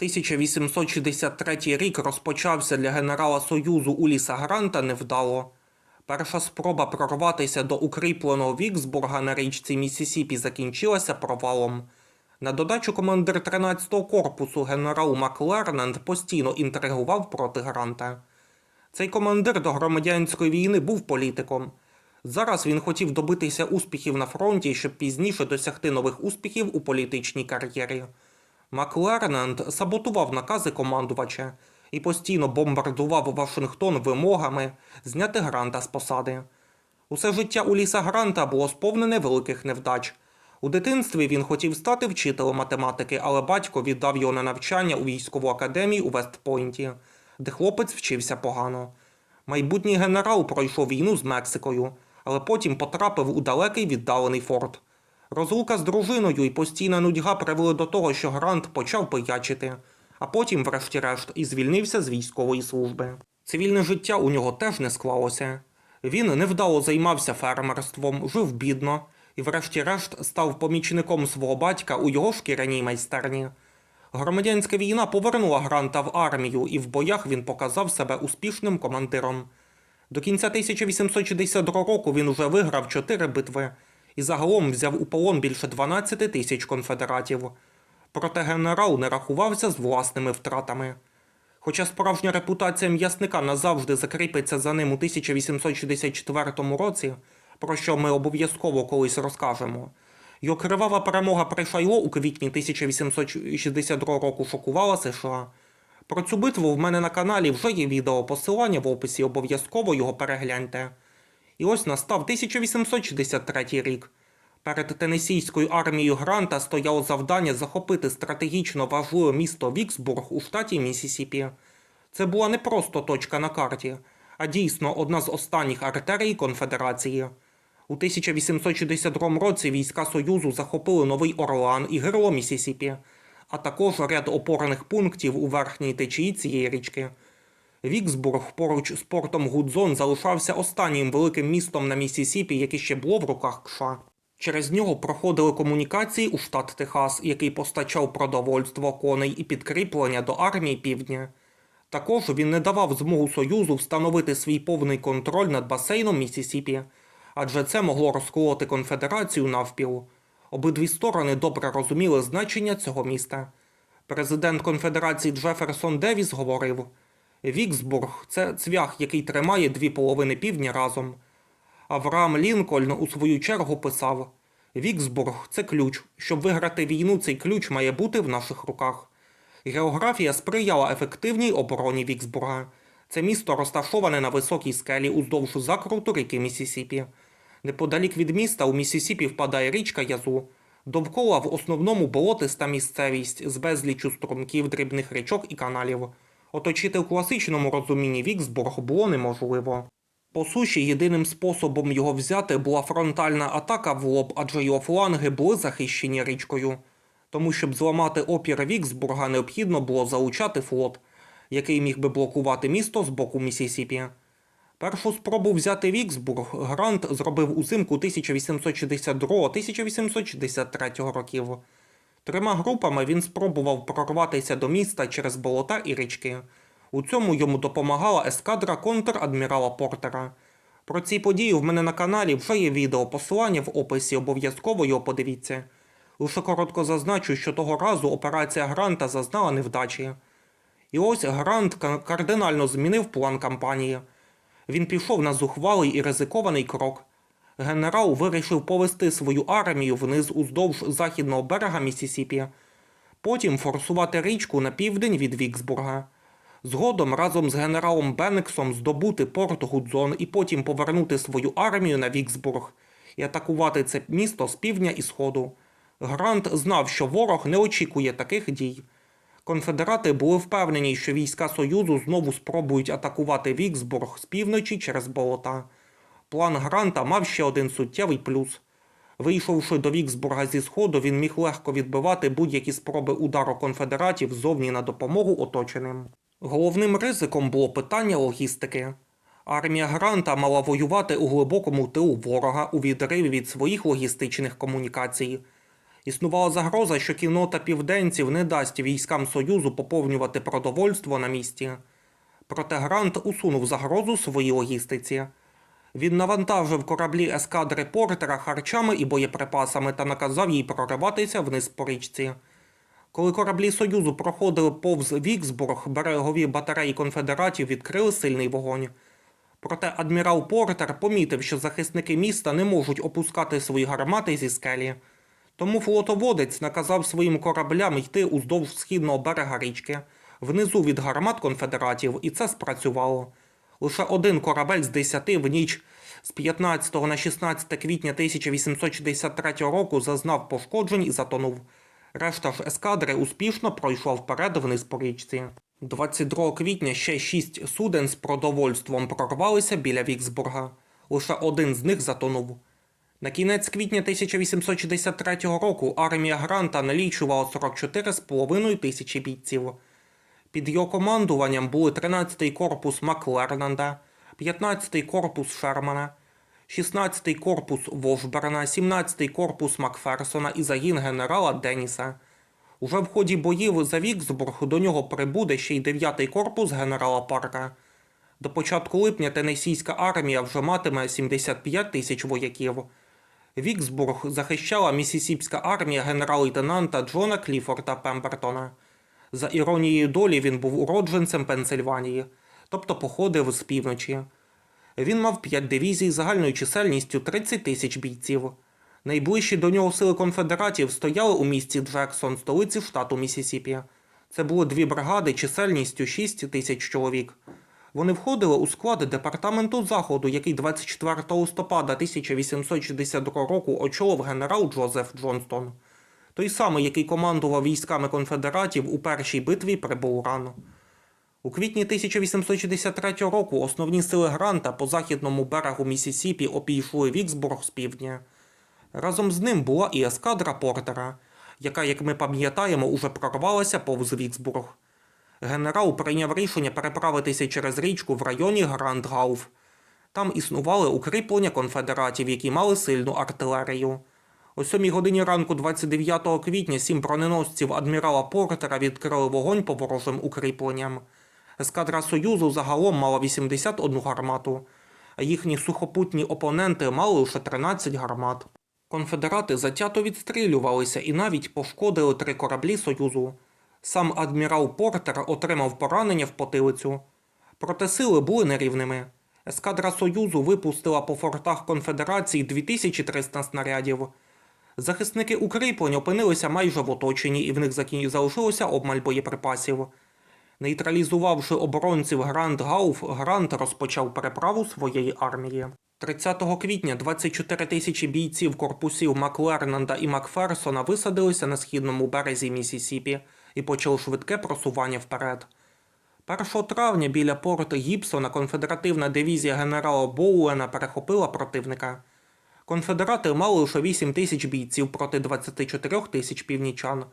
1863 рік розпочався для генерала Союзу Уліса Гранта невдало. Перша спроба прорватися до укріпленого Віксбурга на річці Міссісіпі закінчилася провалом. На додачу командир 13-го корпусу генерал Маклерленд постійно інтригував проти Гранта. Цей командир до громадянської війни був політиком. Зараз він хотів добитися успіхів на фронті, щоб пізніше досягти нових успіхів у політичній кар'єрі. Маклерленд саботував накази командувача і постійно бомбардував Вашингтон вимогами зняти Гранта з посади. Усе життя Уліса Гранта було сповнене великих невдач. У дитинстві він хотів стати вчителем математики, але батько віддав його на навчання у військову академію у Вестпойнті, де хлопець вчився погано. Майбутній генерал пройшов війну з Мексикою, але потім потрапив у далекий віддалений форт. Розлука з дружиною і постійна нудьга привели до того, що Грант почав пиячити, а потім, врешті-решт, і звільнився з військової служби. Цивільне життя у нього теж не склалося. Він невдало займався фермерством, жив бідно і, врешті-решт, став помічником свого батька у його шкіряній майстерні. Громадянська війна повернула Гранта в армію, і в боях він показав себе успішним командиром. До кінця 1862 року він уже виграв чотири битви і загалом взяв у полон більше 12 тисяч конфедератів. Проте генерал не рахувався з власними втратами. Хоча справжня репутація м'ясника назавжди закріпиться за ним у 1864 році, про що ми обов'язково колись розкажемо, його кривава перемога при Шайло у квітні 1862 року шокувала США. Про цю битву в мене на каналі вже є відео посилання в описі, обов'язково його перегляньте. І ось настав 1863 рік. Перед Тенесійською армією Гранта стояло завдання захопити стратегічно важливе місто Віксбург у штаті Міссісіпі. Це була не просто точка на карті, а дійсно одна з останніх артерій конфедерації. У 1862 році війська Союзу захопили Новий Орлеан і гирло Міссісіпі, а також ряд опорних пунктів у верхній течії цієї річки. Віксбург поруч з портом Гудзон залишався останнім великим містом на Міссісіпі, яке ще було в руках Кша. Через нього проходили комунікації у штат Техас, який постачав продовольство, коней і підкріплення до армії півдня. Також він не давав змогу Союзу встановити свій повний контроль над басейном Міссісіпі, адже це могло розколоти конфедерацію навпіл. Обидві сторони добре розуміли значення цього міста. Президент конфедерації Джеферсон Девіс говорив: Віксбург це цвях, який тримає дві половини півдня разом. Авраам Лінкольн у свою чергу писав: Віксбург це ключ. Щоб виграти війну, цей ключ має бути в наших руках. Географія сприяла ефективній обороні Віксбурга. Це місто розташоване на високій скелі уздовж закруту ріки Міссісіпі. Неподалік від міста у Міссісіпі впадає річка Язу. Довкола в основному болотиста місцевість з безлічу струмків, дрібних річок і каналів. Оточити в класичному розумінні Віксбург було неможливо. По суші єдиним способом його взяти була фронтальна атака в лоб, адже його фланги були захищені річкою. Тому, щоб зламати опір Віксбурга, необхідно було залучати флот, який міг би блокувати місто з боку Міссісіпі. Першу спробу взяти Віксбург Грант зробив узимку 1862-1863 років. Трьома групами він спробував прорватися до міста через болота і річки. У цьому йому допомагала ескадра контр-адмірала Портера. Про ці події в мене на каналі вже є відео, посилання в описі, обов'язково його подивіться. Лише коротко зазначу, що того разу операція Гранта зазнала невдачі. І ось Грант кардинально змінив план кампанії. Він пішов на зухвалий і ризикований крок. Генерал вирішив повести свою армію вниз уздовж західного берега Міссісіпі, потім форсувати річку на південь від Віксбурга. Згодом разом з генералом Беннексом здобути порт Гудзон і потім повернути свою армію на Віксбург і атакувати це місто з півдня і сходу. Грант знав, що ворог не очікує таких дій. Конфедерати були впевнені, що війська Союзу знову спробують атакувати Віксбург з півночі через болота. План Гранта мав ще один суттєвий плюс. Вийшовши до Віксбурга зі сходу, він міг легко відбивати будь-які спроби удару конфедератів зовні на допомогу оточеним. Головним ризиком було питання логістики. Армія Гранта мала воювати у глибокому тилу ворога у відриві від своїх логістичних комунікацій. Існувала загроза, що кіннота південців не дасть військам Союзу поповнювати продовольство на місці. Проте Грант усунув загрозу своїй логістиці. Він навантажив кораблі ескадри Портера харчами і боєприпасами та наказав їй прориватися вниз по річці. Коли кораблі Союзу проходили повз Віксбург, берегові батареї конфедератів відкрили сильний вогонь. Проте адмірал Портер помітив, що захисники міста не можуть опускати свої гармати зі скелі. Тому флотоводець наказав своїм кораблям йти уздовж східного берега річки, внизу від гармат конфедератів, і це спрацювало. Лише один корабель з десяти в ніч з 15 на 16 квітня 1863 року зазнав пошкоджень і затонув. Решта ж ескадри успішно пройшла вперед вниз по річці. 22 квітня ще шість суден з продовольством прорвалися біля Віксбурга. Лише один з них затонув. На кінець квітня 1863 року армія Гранта налічувала 44,5 тисячі бійців. Під його командуванням були 13-й корпус Маклернанда, 15-й корпус Шермана, 16-й корпус Вошберна, 17-й корпус Макферсона і загін генерала Деніса. Уже в ході боїв за Віксбург до нього прибуде ще й 9-й корпус генерала Парка. До початку липня Тенесійська армія вже матиме 75 тисяч вояків. Віксбург захищала місісіпська армія генерал-лейтенанта Джона Кліфорда Пембертона. За іронією долі він був уродженцем Пенсильванії, тобто походив з півночі. Він мав 5 дивізій загальною чисельністю 30 тисяч бійців. Найближчі до нього сили конфедератів стояли у місті Джексон, столиці штату Місісіпі. Це були дві бригади чисельністю 6 тисяч чоловік. Вони входили у склад департаменту Заходу, який 24 листопада 1862 року очолив генерал Джозеф Джонстон. Той самий, який командував військами конфедератів у першій битві при Боурану. У квітні 1863 року основні сили Гранта по західному берегу Місісіпі обійшли Віксбург з півдня. Разом з ним була і ескадра Портера, яка, як ми пам'ятаємо, уже прорвалася повз Віксбург. Генерал прийняв рішення переправитися через річку в районі Грандгауф. Там існували укріплення конфедератів, які мали сильну артилерію. О 7 годині ранку 29 квітня сім броненосців адмірала Портера відкрили вогонь по ворожим укріпленням. Ескадра Союзу загалом мала 81 гармату, їхні сухопутні опоненти мали лише 13 гармат. Конфедерати затято відстрілювалися і навіть пошкодили три кораблі Союзу. Сам адмірал Портер отримав поранення в потилицю. Проте сили були нерівними. Ескадра Союзу випустила по фортах Конфедерації 2300 снарядів. Захисники укріплень опинилися майже в оточенні, і в них залишилося обмаль боєприпасів. Нейтралізувавши оборонців Гранд Гауф, Грант розпочав переправу своєї армії. 30 квітня 24 тисячі бійців корпусів Маклернанда і Макферсона висадилися на східному березі Місісіпі і почали швидке просування вперед. 1 травня біля порту Гібсона конфедеративна дивізія генерала Боуена перехопила противника. Конфедерати мали лише 8 тисяч бійців проти 24 тисяч північан.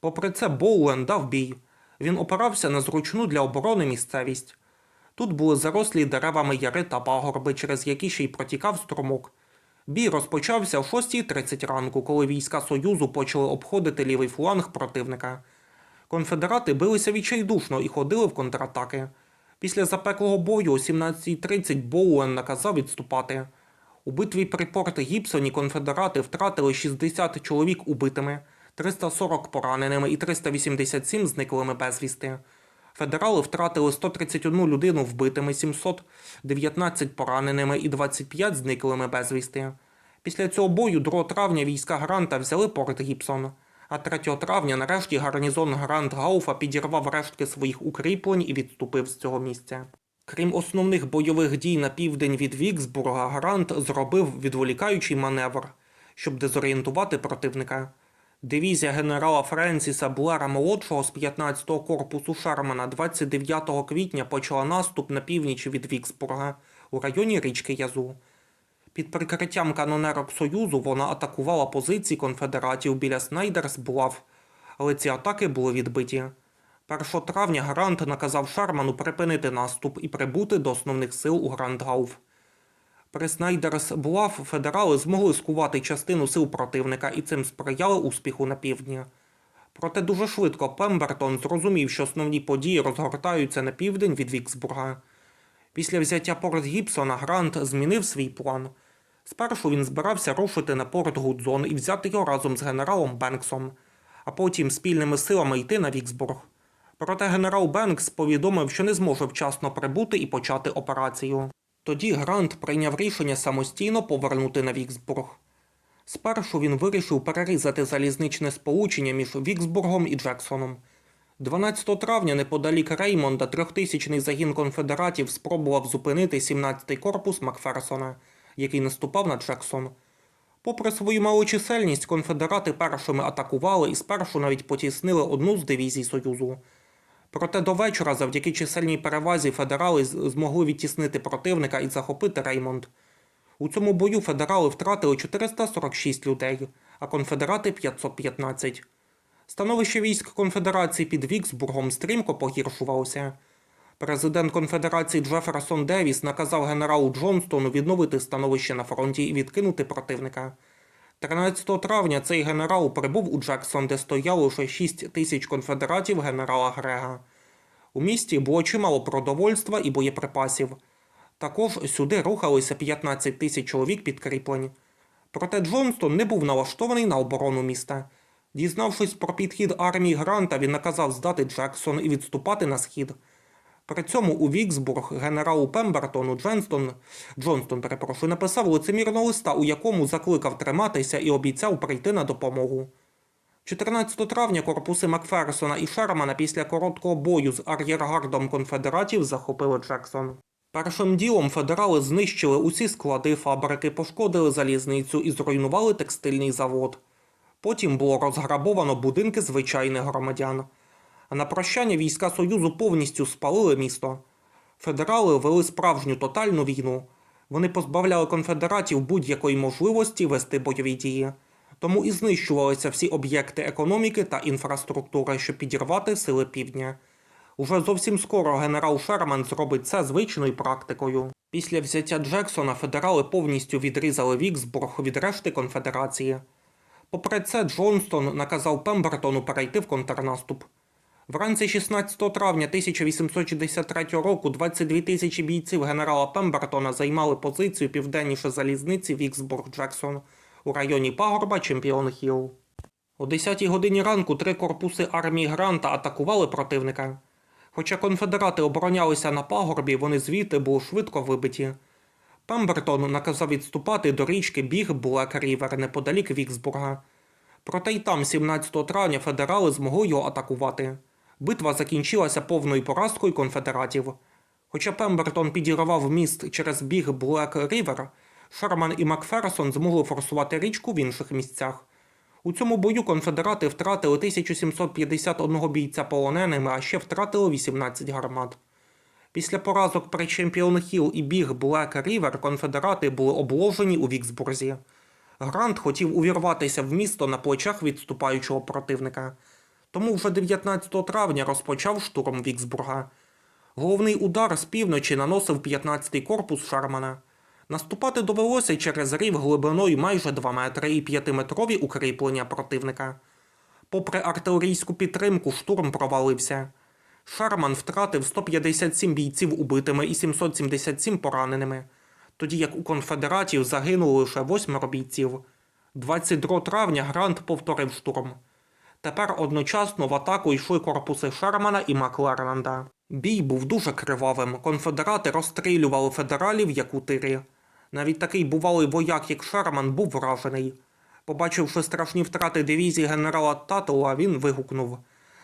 Попри це, Боуен дав бій. Він опирався на зручну для оборони місцевість. Тут були зарослі деревами яри та пагорби, через які ще й протікав струмок. Бій розпочався о 6.30 ранку, коли війська Союзу почали обходити лівий фланг противника. Конфедерати билися відчайдушно і ходили в контратаки. Після запеклого бою о 17.30 Боуен наказав відступати. У битві при Порт Гібсоні конфедерати втратили 60 чоловік убитими, 340 пораненими і 387 зниклими безвісти. Федерали втратили 131 людину вбитими, 719 пораненими і 25 зниклими безвісти. Після цього бою 2 травня війська Гранта взяли Порт Гібсон, а 3 травня нарешті гарнізон Гранд Гауфа підірвав рештки своїх укріплень і відступив з цього місця. Крім основних бойових дій на південь від Віксбурга, Грант зробив відволікаючий маневр, щоб дезорієнтувати противника. Дивізія генерала Френсіса Блера молодшого з 15-го корпусу Шермана 29 квітня почала наступ на північ від Віксбурга у районі річки Язу. Під прикриттям канонерок Союзу вона атакувала позиції конфедератів біля Снайдерсблав, але ці атаки були відбиті. 1 травня Грант наказав Шерману припинити наступ і прибути до основних сил у Грандгауф. При Снайдерс Блаф федерали змогли скувати частину сил противника і цим сприяли успіху на півдні. Проте дуже швидко Пембертон зрозумів, що основні події розгортаються на південь від Віксбурга. Після взяття Порт Гібсона Грант змінив свій план. Спершу він збирався рушити на порт Гудзон і взяти його разом з генералом Бенксом, а потім спільними силами йти на Віксбург. Проте генерал Бенкс повідомив, що не зможе вчасно прибути і почати операцію. Тоді Грант прийняв рішення самостійно повернути на Віксбург. Спершу він вирішив перерізати залізничне сполучення між Віксбургом і Джексоном. 12 травня неподалік Реймонда трьохтисячний загін конфедератів спробував зупинити 17-й корпус Макферсона, який наступав на Джексон. Попри свою малу чисельність, конфедерати першими атакували і спершу навіть потіснили одну з дивізій Союзу. Проте до вечора, завдяки чисельній перевазі, федерали змогли відтіснити противника і захопити Реймонд. У цьому бою федерали втратили 446 людей, а конфедерати 515. Становище військ конфедерації під Віксбургом стрімко погіршувалося. Президент конфедерації Джеферсон Девіс наказав генералу Джонстону відновити становище на фронті і відкинути противника. 13 травня цей генерал прибув у Джексон, де стояло лише 6 тисяч конфедератів генерала Грега. У місті було чимало продовольства і боєприпасів. Також сюди рухалися 15 тисяч чоловік підкріплень. Проте Джонстон не був налаштований на оборону міста. Дізнавшись про підхід армії Гранта, він наказав здати Джексон і відступати на схід. При цьому у Віксбург генералу Пембертону Дженстон, Джонстон перепрошую, написав лицемірного листа, у якому закликав триматися і обіцяв прийти на допомогу. 14 травня корпуси Макферсона і Шермана після короткого бою з ар'єргардом конфедератів захопили Джексон. Першим ділом федерали знищили усі склади фабрики, пошкодили залізницю і зруйнували текстильний завод. Потім було розграбовано будинки звичайних громадян. А на прощання війська Союзу повністю спалили місто. Федерали вели справжню тотальну війну. Вони позбавляли конфедератів будь-якої можливості вести бойові дії. Тому і знищувалися всі об'єкти економіки та інфраструктури, щоб підірвати сили півдня. Уже зовсім скоро генерал Шерман зробить це звичною практикою. Після взяття Джексона федерали повністю відрізали Віксбург від решти конфедерації. Попри це, Джонстон наказав Пембертону перейти в контрнаступ. Вранці 16 травня 1863 року 22 тисячі бійців генерала Пембертона займали позицію південніше залізниці Віксбург-Джексон у районі пагорба Чемпіон Хілл. О 10 годині ранку три корпуси армії Гранта атакували противника. Хоча конфедерати оборонялися на пагорбі, вони звідти були швидко вибиті. Пембертон наказав відступати до річки Біг Блек Рівер неподалік Віксбурга. Проте й там 17 травня федерали змогли його атакувати. Битва закінчилася повною поразкою конфедератів. Хоча Пембертон підірвав міст через біг Блек Рівер, Шерман і Макферсон змогли форсувати річку в інших місцях. У цьому бою конфедерати втратили 1751 бійця полоненими, а ще втратили 18 гармат. Після поразок при Чемпіон Хіл і біг Блек Рівер конфедерати були обложені у Віксбурзі. Грант хотів увірватися в місто на плечах відступаючого противника. Тому вже 19 травня розпочав штурм Віксбурга. Головний удар з півночі наносив 15-й корпус Шармана. Наступати довелося через рів глибиною майже 2 метри і 5-метрові укріплення противника. Попри артилерійську підтримку, штурм провалився. Шарман втратив 157 бійців убитими і 777 пораненими, тоді як у конфедератів загинуло лише восьмеро бійців. 22 травня Грант повторив штурм. Тепер одночасно в атаку йшли корпуси Шермана і Маклерленда. Бій був дуже кривавим. Конфедерати розстрілювали федералів як у тирі. Навіть такий бувалий вояк, як Шерман, був вражений. Побачивши страшні втрати дивізії генерала Татула, він вигукнув: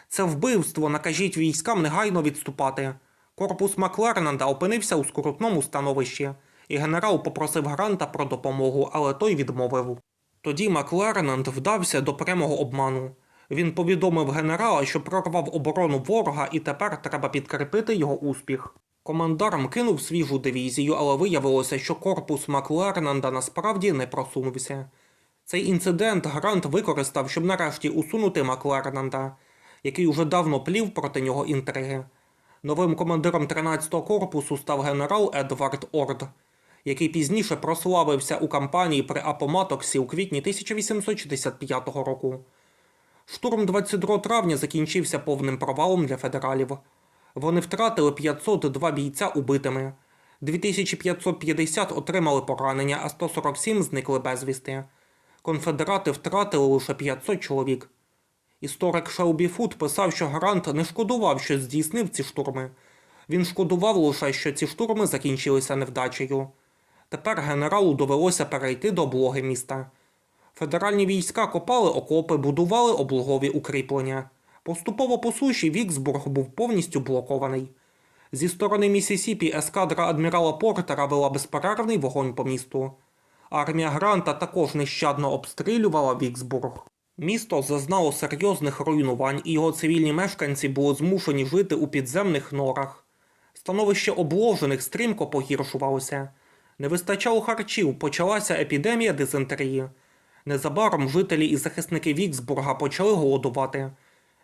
Це вбивство, накажіть військам негайно відступати. Корпус Маклерленда опинився у скрутному становищі, і генерал попросив Гранта про допомогу, але той відмовив. Тоді Маклерленд вдався до прямого обману. Він повідомив генерала, що прорвав оборону ворога і тепер треба підкріпити його успіх. Командарм кинув свіжу дивізію, але виявилося, що корпус Маклерленда насправді не просунувся. Цей інцидент Грант використав, щоб нарешті усунути Маклерленда, який уже давно плів проти нього інтриги. Новим командиром 13-го корпусу став генерал Едвард Орд, який пізніше прославився у кампанії при Апоматоксі у квітні 1865 року. Штурм 22 травня закінчився повним провалом для федералів. Вони втратили 502 бійця убитими, 2550 отримали поранення, а 147 зникли безвісти. Конфедерати втратили лише 500 чоловік. Історик Шелбі Фуд писав, що Грант не шкодував, що здійснив ці штурми. Він шкодував лише, що ці штурми закінчилися невдачею. Тепер генералу довелося перейти до облоги міста. Федеральні війська копали окопи, будували облогові укріплення. Поступово по суші Віксбург був повністю блокований. Зі сторони Місісіпі ескадра адмірала Портера вела безперервний вогонь по місту. Армія Гранта також нещадно обстрілювала Віксбург. Місто зазнало серйозних руйнувань, і його цивільні мешканці були змушені жити у підземних норах. Становище обложених стрімко погіршувалося. Не вистачало харчів, почалася епідемія дизентерії. Незабаром жителі і захисники Віксбурга почали голодувати.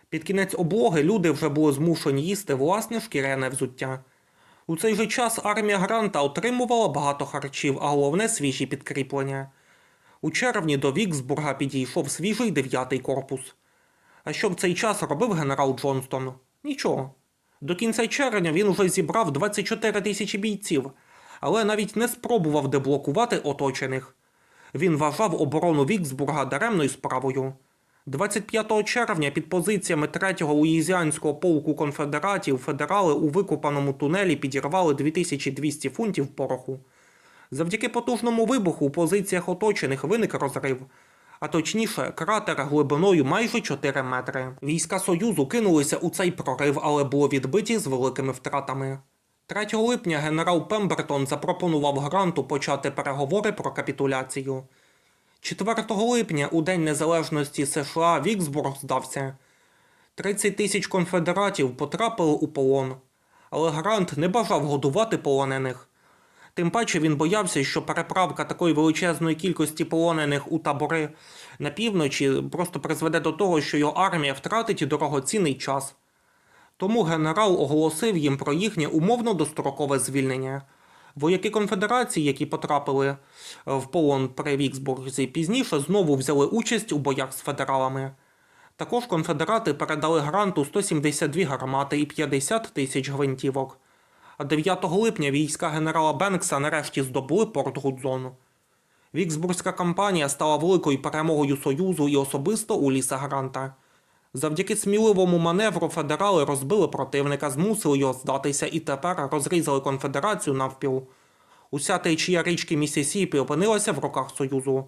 Під кінець облоги люди вже були змушені їсти власне шкіряне взуття. У цей же час армія Гранта отримувала багато харчів, а головне свіжі підкріплення. У червні до Віксбурга підійшов свіжий дев'ятий корпус. А що в цей час робив генерал Джонстон? Нічого. До кінця червня він уже зібрав 24 тисячі бійців, але навіть не спробував деблокувати оточених. Він вважав оборону Віксбурга даремною справою. 25 червня під позиціями 3-го Луїзіанського полку конфедератів федерали у викопаному тунелі підірвали 2200 фунтів пороху. Завдяки потужному вибуху у позиціях оточених виник розрив, а точніше, кратер глибиною майже 4 метри. Війська Союзу кинулися у цей прорив, але були відбиті з великими втратами. 3 липня генерал Пембертон запропонував Гранту почати переговори про капітуляцію. 4 липня, у День Незалежності США, Віксбург здався. 30 тисяч конфедератів потрапили у полон, але Грант не бажав годувати полонених. Тим паче він боявся, що переправка такої величезної кількості полонених у табори на півночі просто призведе до того, що його армія втратить дорогоцінний час. Тому генерал оголосив їм про їхнє умовно дострокове звільнення. Вояки конфедерації, які потрапили е, в полон при Віксбурзі, пізніше знову взяли участь у боях з федералами. Також конфедерати передали гранту 172 гармати і 50 тисяч гвинтівок. А 9 липня війська генерала Бенкса нарешті здобули порт Гудзону. Віксбурзька кампанія стала великою перемогою Союзу і особисто у ліса Гранта. Завдяки сміливому маневру федерали розбили противника, змусили його здатися і тепер розрізали конфедерацію навпіл. Уся течія річки Місісіпі опинилася в руках Союзу.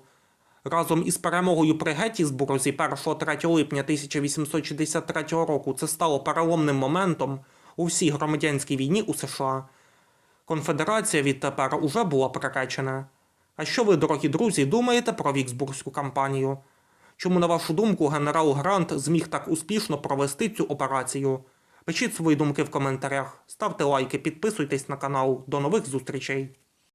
Разом із перемогою при Геттісбурзі 1-3 липня 1863 року це стало переломним моментом у всій громадянській війні у США. Конфедерація відтепер уже була приречена. А що ви, дорогі друзі, думаєте про Віксбурзьку кампанію? Чому, на вашу думку, генерал Грант зміг так успішно провести цю операцію? Пишіть свої думки в коментарях, ставте лайки, підписуйтесь на канал. До нових зустрічей!